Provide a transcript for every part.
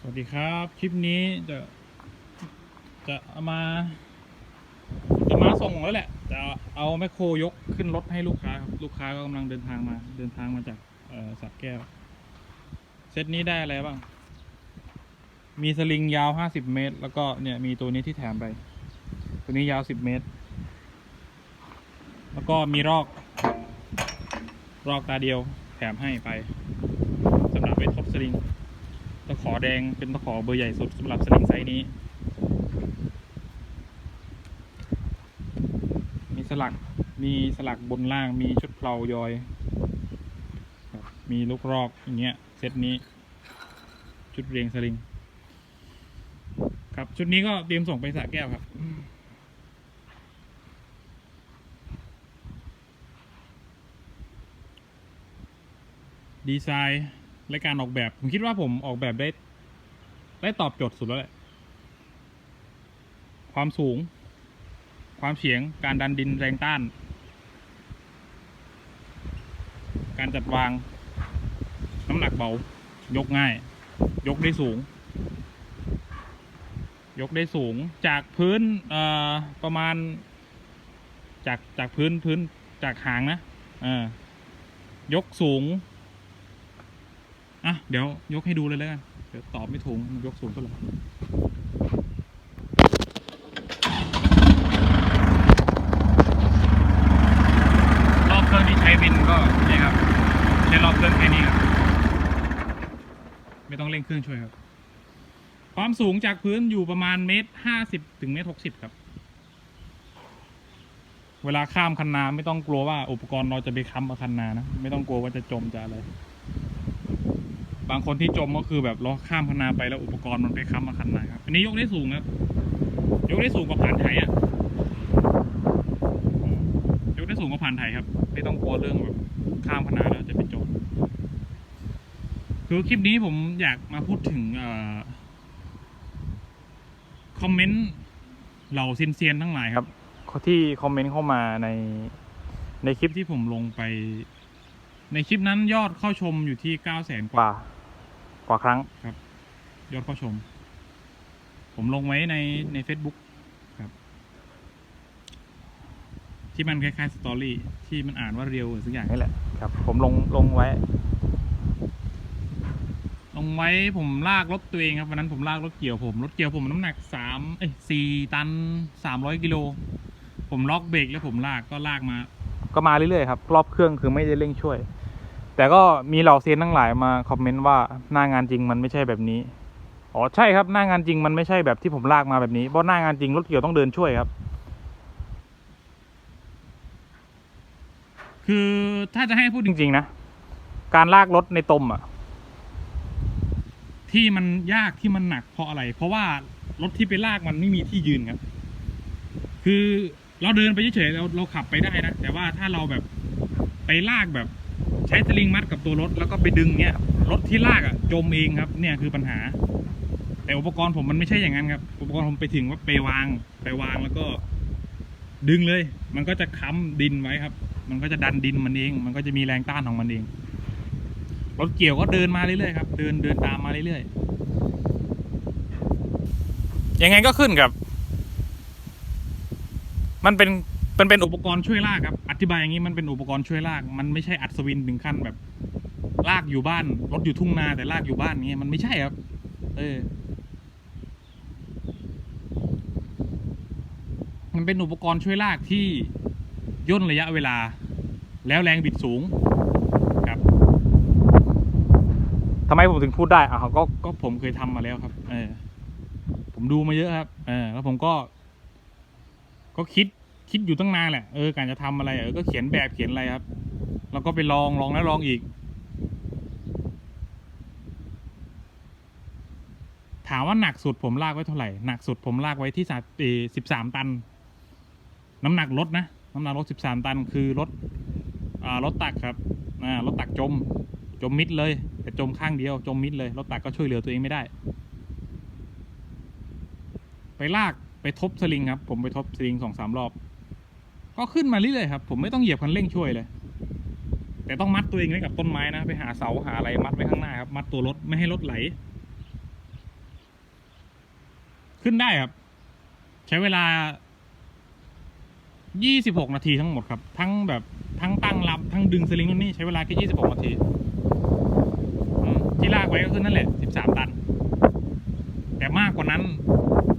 สวัสดีครับ คลิปนี้จะจะเอามา จะมาส่งแล้วแหละ จะเอาแมคโครยกขึ้นรถให้ลูกค้าครับลูกค้าก็กำลังเดินทางมา เดินทางมาจากสักแก้ว เซตนี้ได้อะไรบ้าง มีสลิงยาว50เมตร แล้วก็เนี่ยมีตัวนี้ที่แถมไป ตัวนี้ยาว10เมตร แล้วก็มีรอก รอกตาเดียวแถมให้ไปสำหรับไว้ทบสลิง ตะขอแดงเป็นตะขอเบอร์ใหญ่สุดสำหรับสลิงไซส์นี้ มีสลัก มีสลักบนล่าง มีชุดเพลายอย มีลูกรอกอย่างเงี้ย เซตนี้ ชุดเรียงสลิง ครับ ชุดนี้ก็เตรียมส่งไปสระแก้วครับดีไซน์ และการออกแบบ ผมคิดว่าผมออกแบบได้ ได้ตอบโจทย์สุดแล้วแหละ ความสูง ความเฉียง การดันดินแรงต้าน การจัดวาง น้ำหนักเบา ยกง่าย ยกได้สูง ยกได้สูง จากพื้นประมาณ จากจากพื้นพื้นจากหางนะยกสูง อะเดี๋ยวยกให้ดูเลยแล้วกันเดี๋ยวตอบไม่ถูกยกสูงเท่าไหร่รอบเครื่องที่ใช้บินก็นี่ครับใช้รอบเครื่องแค่นี้ครับไม่ต้องเร่งเครื่องช่วยครับ ความสูงจากพื้นอยู่ประมาณเมตรห้าสิบถึงเมตรหกสิบครับ เวลาข้ามคันนาไม่ต้องกลัวว่าอุปกรณ์เราจะไปค้ำกับคันนานะ ไม่ต้องกลัวว่าจะจมจะอะไร บางคนที่จมก็คือแบบเราข้ามคันนาไปแล้วอุปกรณ์มันไปค้ำมาคันนาครับอันนี้ยกได้สูงครับ ยกได้สูงกว่าผ่านไทยอะอืมยกได้สูงกว่าผ่านไทยครับ ไม่ต้องกลัวเรื่องแบบข้ามคันนาแล้วจะไปจมคือคลิปนี้ผมอยากมาพูดถึงเอ่อคอมเมนต์เหล่าซินเซียนทั้งหลายครับที่คอมเมนต์เข้ามาในในคลิปที่ผมลงไป ในคลิปนั้นยอดเข้าชมอยู่ที่เก้าแสนกว่า กว่าครั้งครับยอดเข้าชม ผมลงไว้ในใน Facebook ครับ ที่มันคล้ายๆสตอรี่ที่มันอ่านว่าเรียวหรือสักอย่างนี่แหละครับ ผมลงลงไว้ ลงไว้ผมลากรถตัวเองครับวันนั้นผมลากรถเกี่ยวผมรถเกี่ยวผมน้ำหนักสามเอ้ยสี่ตันสามร้อยกิโลผมล็อกเบรกแล้วผมลากก็ลากมา ก็มาเรื่อยๆครับรอบเครื่องคือไม่ได้เร่งช่วย แต่ก็มีเหล่าเซียนทั้งหลายมาคอมเมนต์ว่าหน้างานจริงมันไม่ใช่แบบนี้อ๋อใช่ครับหน้างานจริงมันไม่ใช่แบบที่ผมลากมาแบบนี้เพราะหน้างานจริงรถเกี่ยวต้องเดินช่วยครับ คือถ้าจะให้พูดจริง ๆ นะ การลากรถในตมอะ ที่มันยากที่มันหนักเพราะอะไร เพราะว่ารถที่ไปลากมันไม่มีที่ยืนครับ คือเราเดินไปเฉยๆเราเราขับไปได้นะแต่ว่าถ้าเราแบบไปลากแบบ ใช้สลิงมัดกับตัวรถแล้วก็ไปดึงเนี้ยรถที่ลากอะจมเองครับ เนี่ยคือปัญหา แต่อุปกรณ์ผมมันไม่ใช่อย่างนั้นครับ อุปกรณ์ผมไปถึงว่าไปวางไปวางแล้วก็ ดึงเลย มันก็จะค้ำดินไว้ครับ มันก็จะดันดินมันเอง มันก็จะมีแรงต้านของมันเองรถเกี่ยวก็เดินมาเรื่อยๆครับ เดินเดินตามมาเรื่อยๆยังไงก็ขึ้นครับ มันเป็น มันเป็นอุปกรณ์ช่วยลากครับ อธิบายอย่างนี้มันเป็นอุปกรณ์ช่วยลาก มันไม่ใช่อัศวินถึงขั้นแบบ ลากอยู่บ้าน รถอยู่ทุ่งนาแต่ลากอยู่บ้านเงี้ยมันไม่ใช่ครับ เออ มันเป็นอุปกรณ์ช่วยลากที่ย่นระยะเวลา แล้วแรงบิดสูงครับทำไมผมถึงพูดได้อะก็ก็ผมเคยทำมาแล้วครับ เออ ผมดูมาเยอะครับ เออ แล้วผมก็ ก็คิด คิดอยู่ตั้งนานแหละเออการจะทำอะไรเออก็เขียนแบบเขียนอะไรครับ แล้วก็ไปลองลองแล้วลองอีก ถามว่าหนักสุดผมลากไว้เท่าไหร่หนักสุดผมลากไว้ที่สามสิบสามตัน น้ำหนักรถนะน้ำหนักรถสิบสามตันคือรถอ่ารถตักครับอ่ารถตักจม จมมิดเลยแต่จมข้างเดียว จมมิดเลยรถตักก็ช่วยเหลือตัวเองไม่ได้ ไปลากไปทบสลิงครับ ผมไปทบสลิงสองสามรอบ ก็ขึ้นมาเรื่อยๆครับผมไม่ต้องเหยียบคันเร่งช่วยเลย แต่ต้องมัดตัวเองไว้กับต้นไม้นะ ไปหาเสาหาอะไรมัดไว้ข้างหน้าครับ มัดตัวรถไม่ให้รถไหล ขึ้นได้ครับ ใช้เวลา 26 นาทีทั้งหมดครับ ทั้งแบบทั้งตั้งรับทั้งดึงสลิงนู่นนี่ใช้เวลาแค่26 นาทีที่ลากไว้ก็คือนั่นแหละ 13 ตัน แต่มากกว่านั้น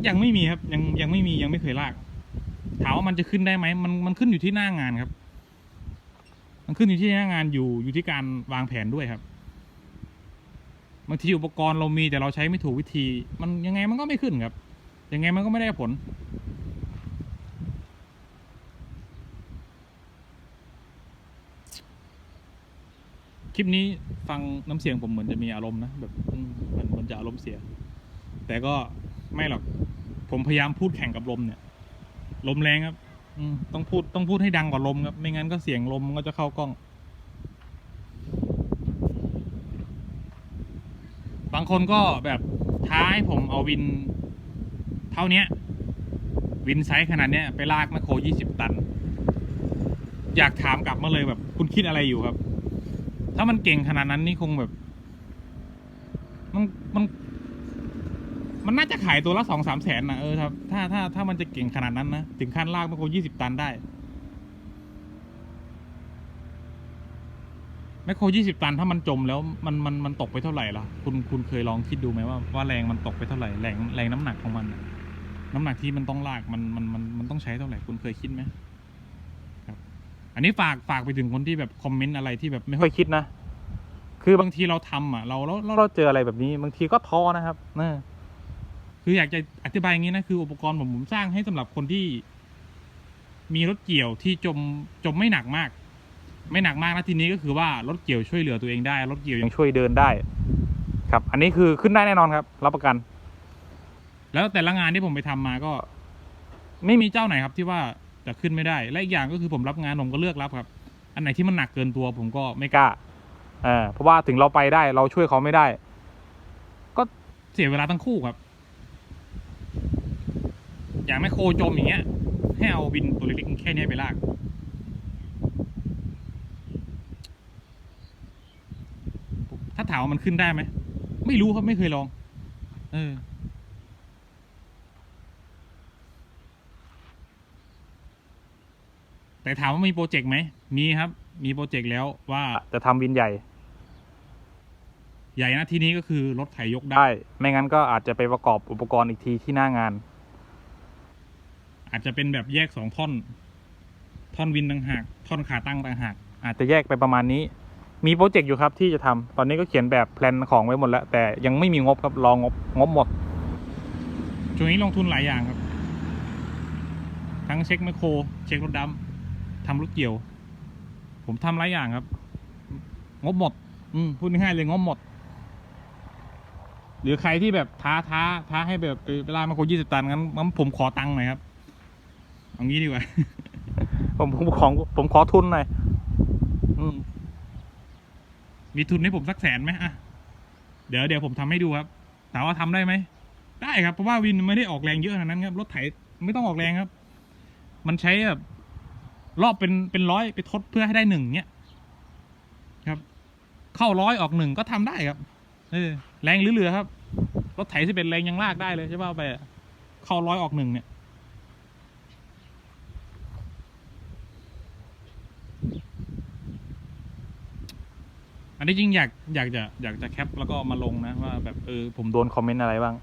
ยังไม่มีครับ ยังยังไม่มียังไม่เคยลาก ถามว่ามันจะขึ้นได้ไหมมันมันขึ้นอยู่ที่หน้างานครับ มันขึ้นอยู่ที่หน้างานอยู่อยู่ที่การวางแผนด้วยครับบางทีอุปกรณ์เรามีแต่เราใช้ไม่ถูกวิธี มันยังไงมันก็ไม่ขึ้นครับ ยังไงมันก็ไม่ได้ผล คลิปนี้ฟังน้ำเสียงผมเหมือนจะมีอารมณ์นะแบบมเหมือนเหมือนจะอารมณ์เสีย แต่ก็ไม่หรอกผมพยายามพูดแข่งกับลมเนี่ย ลมแรงครับ อืมต้องพูดต้องพูดให้ดังกว่าลมครับ ไม่งั้นก็เสียงลมมันก็จะเข้ากล้อง บางคนก็แบบท้าให้ผมเอาวิน เท่าเนี้ยวินไซส์ขนาดเนี้ยไปลากแมคโครยี่สิบตัน อยากถามกลับมาเลยแบบ คุณคิดอะไรอยู่ครับ ถ้ามันเก่งขนาดนั้นนี่คงแบบ มันมัน มันน่าจะขายตัวละสองสามแสนนะเออครับถ้าถ้าถ้ามันจะเก่งขนาดนั้นนะถึงขั้นลากแมคโครยี่สิบตันได้แมคโครยี่สิบตันถ้ามันจมแล้วมันมันมันตกไปเท่าไหร่ล่ะคุณคุณเคยลองคิดดูไหมว่าว่าแรงมันตกไปเท่าไหร่แรงแรงน้ำหนักของมันน่ะน้ำหนักที่มันต้องลากมันมันมันมันต้องใช้เท่าไหร่คุณเคยคิดไหมครับ อันนี้ฝากฝากไปถึงคนที่แบบคอมเมนต์อะไรที่แบบไม่ค่อยคิดนะคือบางทีเราทำอะเราเราเราเราเจออะไรแบบนี้ บางทีก็ท้อนะครับเออ คืออยากจะอธิบายอย่างนี้นะคืออุปกรณ์ผมผมสร้างให้สำหรับคนที่ มีรถเกี่ยวที่จมจมไม่หนักมาก ไม่หนักมากนะทีนี้ก็คือว่ารถเกี่ยวช่วยเหลือตัวเองได้ รถเกี่ยวยังช่วยเดินได้ ครับ อันนี้คือขึ้นได้แน่นอนครับ รับประกัน แล้วแต่ละงานที่ผมไปทำมาก็ ไม่มีเจ้าไหนครับที่ว่าจะขึ้นไม่ได้ และอีกอย่างก็คือผมรับงานผมก็เลือกรับครับ อันไหนที่มันหนักเกินตัวผมก็ไม่กล้าเออเพราะว่าถึงเราไปได้เราช่วยเขาไม่ได้ ก็เสียเวลาทั้งคู่ครับ อย่างไม่โคจมอย่างเงี้ย ให้เอาวินตัวเล็กๆแค่เนี้ยไปลาก ถ้าถามว่ามันขึ้นได้ไหม ไม่รู้ครับไม่เคยลอง เออแต่ถามว่ามีโปรเจกต์ไหม มีครับ มีโปรเจกต์แล้วว่าจะทำวินใหญ่ ใหญ่นะที่นี้ก็คือรถไถยกได้ ไม่งั้นก็อาจจะไปประกอบอุปกรณ์อีกทีที่หน้างาน อาจจะเป็นแบบแยกสองท่อน ท่อนวินต่างหาก ท่อนขาตั้งต่างหาก อาจจะแยกไปประมาณนี้ มีโปรเจกต์อยู่ครับที่จะทำตอนนี้ก็เขียนแบบแพลนของไว้หมดแล้ว แต่ยังไม่มีงบครับ รองบงบหมด ช่วงนี้ลงทุนหลายอย่างครับ ทั้งเช็คแมคโคร เช็ครถดำทำรถเกี่ยว ผมทำหลายอย่างครับ งบหมด อืมพูดง่ายๆเลยงบหมดหรือใครที่แบบท้าท้าท้าให้แบบเออเวลามาโคยี่สิบตันงั้นงั้นผมขอตังค์หน่อยครับ เอางี้ดีกว่า ผมผมของผมขอทุนหน่อยอืมมีทุนให้ผมสักแสนไหมอะเดี๋ยวเดี๋ยวผมทำให้ดูครับถามว่าทำได้ไหม ได้ครับ เพราะว่าวินไม่ได้ออกแรงเยอะขนาดนั้นครับ รถไถไม่ต้องออกแรงครับ มันใช้แบบรอบเป็นเป็นร้อยไปทดเพื่อให้ได้หนึ่งเนี้ยครับ เข้าร้อยออกหนึ่งก็ทำได้ครับ เออ แรงเหลือๆครับ รถไถที่เป็นแรงยังลากได้เลยใช่ป่ะไปอะเข้าร้อยออกหนึ่งเนี่ย อันนี้จริงอยากอยากจะอยากจะแคปแล้วก็มาลงนะว่าแบบเออผมโดนคอมเมนต์อะไรบ้าง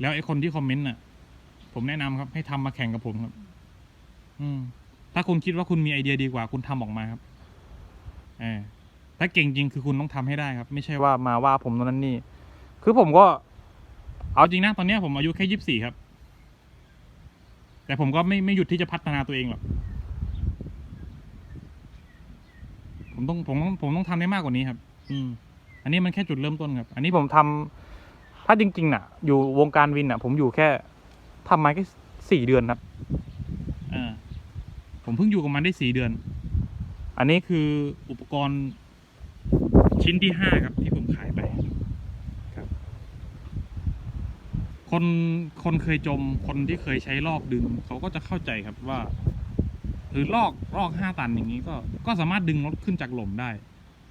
แล้วไอ้คนที่คอมเมนต์น่ะ ผมแนะนำครับ ให้ทำมาแข่งกับผมครับ อืม ถ้าคุณคิดว่าคุณมีไอเดียดีกว่า คุณทำออกมาครับเออถ้าเก่งจริงคือคุณต้องทำให้ได้ครับ ไม่ใช่ว่ามาว่าผมตรงนั้นนี่ คือผมก็ เอาจริงนะตอนเนี้ยผมอายุแค่ยี่สิบสี่ครับ แต่ผมก็ไม่ไม่หยุดที่จะพัฒนาตัวเองหรอก ผมต้องผมต้องผมต้องทำได้มากกว่านี้ครับ อืม อันนี้มันแค่จุดเริ่มต้นครับ อันนี้ผมทำถ้าจริงๆน่ะ อยู่วงการวินน่ะ ผมอยู่แค่ทำมาแค่สี่เดือนครับอ่าผมเพิ่งอยู่กับมันได้สี่เดือน อันนี้คืออุปกรณ์ชิ้นที่ห้าครับ ที่ผมขายไปครับ คนคนเคยจมคนที่เคยใช้ลอกดึง เขาก็จะเข้าใจครับว่า หรือลอกลอกห้าตันอย่างนี้ก็ก็สามารถดึงรถขึ้นจากหล่มได้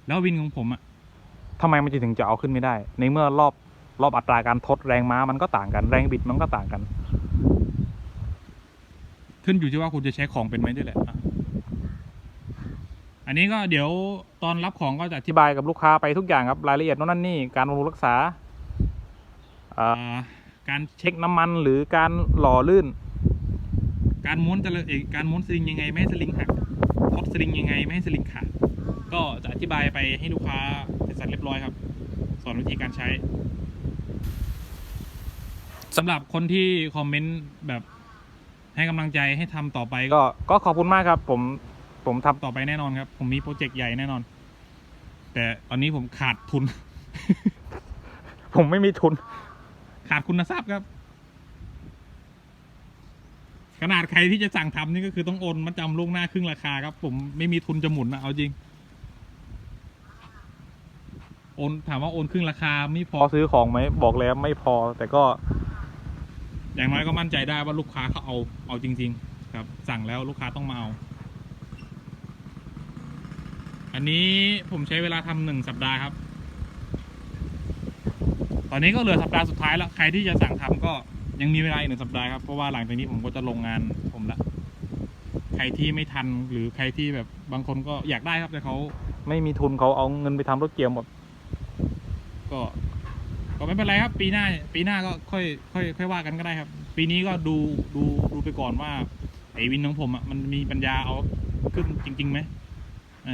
แล้ววินของผมอะทำไมมันจะถึงจะเอาขึ้นไม่ได้ ในเมื่อรอบรอบอัตราการทดแรงม้ามันก็ต่างกันแรงบิดมันก็ต่างกัน ขึ้นอยู่ที่ว่าคุณจะใช้ของเป็นไหมด้วยแหละอันนี้ก็เดี๋ยวตอนรับของก็จะอธิบายกับลูกค้าไปทุกอย่างครับรายละเอียดโน่นนั่นนี่การบำรุงรักษาอ่าการเช็คน้ำมันหรือการหล่อลื่น การม้วนจะเอกการม้วนสลิงยังไงไม่ให้สลิงหักทดสลิงยังไงไม่ให้สลิงขาดก็จะอธิบายไปให้ลูกค้าเสร็จสับเรียบร้อยครับ สอนวิธีการใช้สำหรับคนที่คอมเมนต์แบบให้กำลังใจให้ทำต่อไปก็ก็ขอบคุณมากครับ ผมผมทำต่อไปแน่นอนครับ ผมมีโปรเจกต์ใหญ่แน่นอน แต่ตอนนี้ผมขาดทุน ผมไม่มีทุน ขาดคุณทรัพย์ครับ ขนาดใครที่จะสั่งทำนี่ก็คือต้องโอนมาจำล่วงหน้าครึ่งราคาครับ ผมไม่มีทุนจะหมุนนะเอาจริงโอนถามว่าโอนครึ่งราคาไม่พอซื้อของไหมบอกแล้วไม่พอ แต่ก็ อย่างน้อยก็มั่นใจได้ว่าลูกค้าเขาเอาเอาจริง ๆ ครับ สั่งแล้วลูกค้าต้องมาเอาอันนี้ผมใช้เวลาทำหนึ่งสัปดาห์ครับ ตอนนี้ก็เหลือสัปดาห์สุดท้ายแล้ว ใครที่จะสั่งทำก็ ยังมีเวลาอีกหนึ่งสัปดาห์ครับ เพราะว่าหลังจากนี้ผมก็จะลงงานผมละ ใครที่ไม่ทันหรือใครที่แบบบางคนก็อยากได้ครับแต่เขาไม่มีทุนเขาเอาเงินไปทำรถเกียร์หมด ก็ก็ไม่เป็นไรครับ ปีหน้า ปีหน้าก็ค่อยค่อยค่อยว่ากันก็ได้ครับ ปีนี้ก็ดูดูดูไปก่อนว่าไอ้วินของผมอะมันมีปัญญาเอาขึ้นจริงๆไหมเออ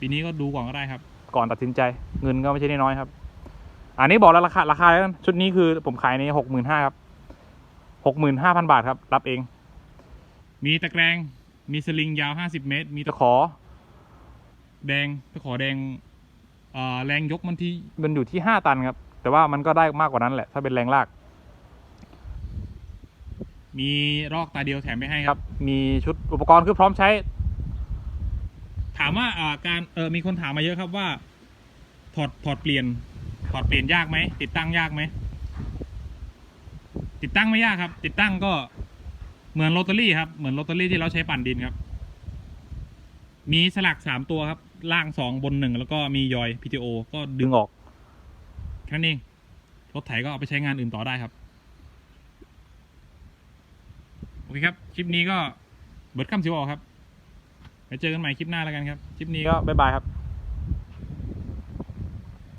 ปีนี้ก็ดูก่อนก็ได้ครับ ก่อนตัดสินใจ เงินก็ไม่ใช่น้อยๆครับ อันนี้บอกแล้วราคาราคาแล้วกันชุดนี้คือผมขายในหกหมื่นห้าครับ หกหมื่นห้าพันบาทครับ รับเอง มีตะแกรงมีสลิงยาวห้าสิบเมตร มีตะขอ แดงตะขอแดงเอ่อแรงยกมันที่มันอยู่ที่ห้าตันครับ แต่ว่ามันก็ได้มากกว่านั้นแหละ ถ้าเป็นแรงลาก มีรอกตาเดียวแถมไปให้ครับ มีชุดอุปกรณ์คือพร้อมใช้ ถามว่าอ่าการเออมีคนถามมาเยอะครับว่า ถอดถอดเปลี่ยนถอดเปลี่ยนยากไหมติดตั้งยากไหม ติดตั้งไม่ยากครับ ติดตั้งก็เหมือนโรตารี่ครับ เหมือนโรตารี่ที่เราใช้ปั่นดินครับ มีสลักสามตัวครับ ล่างสองบนหนึ่งแล้วก็มียอย PTO ก็ดึงออกแค่นั้นเองรถไถก็เอาไปใช้งานอื่นต่อได้ครับ โอเคครับ คลิปนี้ก็เบิร์ดคำสิวออกครับไปเจอกันใหม่คลิปหน้าแล้วกันครับ คลิปนี้ก็บ๊ายบายครับ